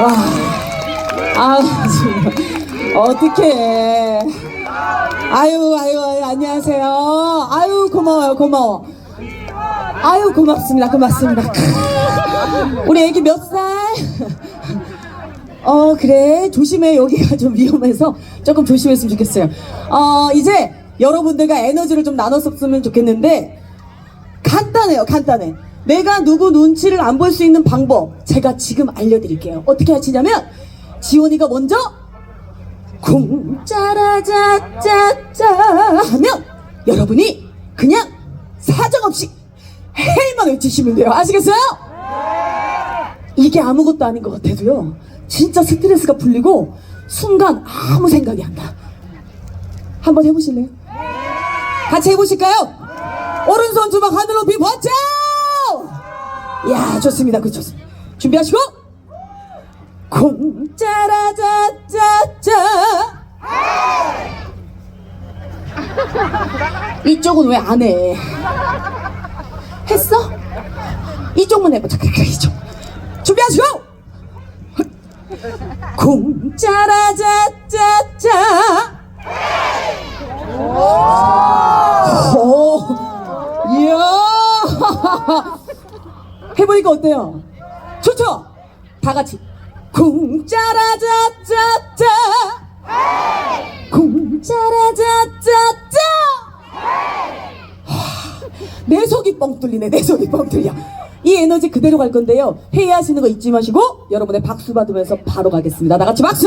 와, 아, 정말. 어떡해. 아유, 아유, 아유, 안녕하세요. 아유, 고마워요, 고마워. 아유, 고맙습니다, 고맙습니다. 우리 애기 몇 살? 어, 그래. 조심해. 여기가 좀 위험해서 조금 조심했으면 좋겠어요. 어, 이제 여러분들과 에너지를 좀 나눴었으면 좋겠는데, 간단해요, 간단해. 내가 누구 눈치를 안 볼 수 있는 방법, 제가 지금 알려드릴게요. 어떻게 하시냐면, 지원이가 먼저, 공짜라짜짜짜 하면, 여러분이 그냥 사정없이 헤이만 외치시면 돼요. 아시겠어요? 이게 아무것도 아닌 것 같아도요. 진짜 스트레스가 풀리고, 순간 아무 생각이 안 나. 한번 해보실래요? 같이 해보실까요? 오른손 주먹 하늘 높이 번쩍! 야, 좋습니다. 그 좋습니다. 준비하시고, 공짜라짜짜짜. 이쪽은 왜 안 해? 했어? 이쪽만 해보자. 그래, 그래, 이쪽. 준비하시고, 공짜라짜짜짜. 오, 이야. 해보니까 어때요? 좋죠? 다 같이. 공짜라짜짜짜. 공짜라짜짜짜. 내 속이 뻥 뚫리네, 내 속이 뻥 뚫려. 이 에너지 그대로 갈 건데요. 회의하시는 거 잊지 마시고 여러분의 박수 받으면서 바로 가겠습니다. 다 같이 박수!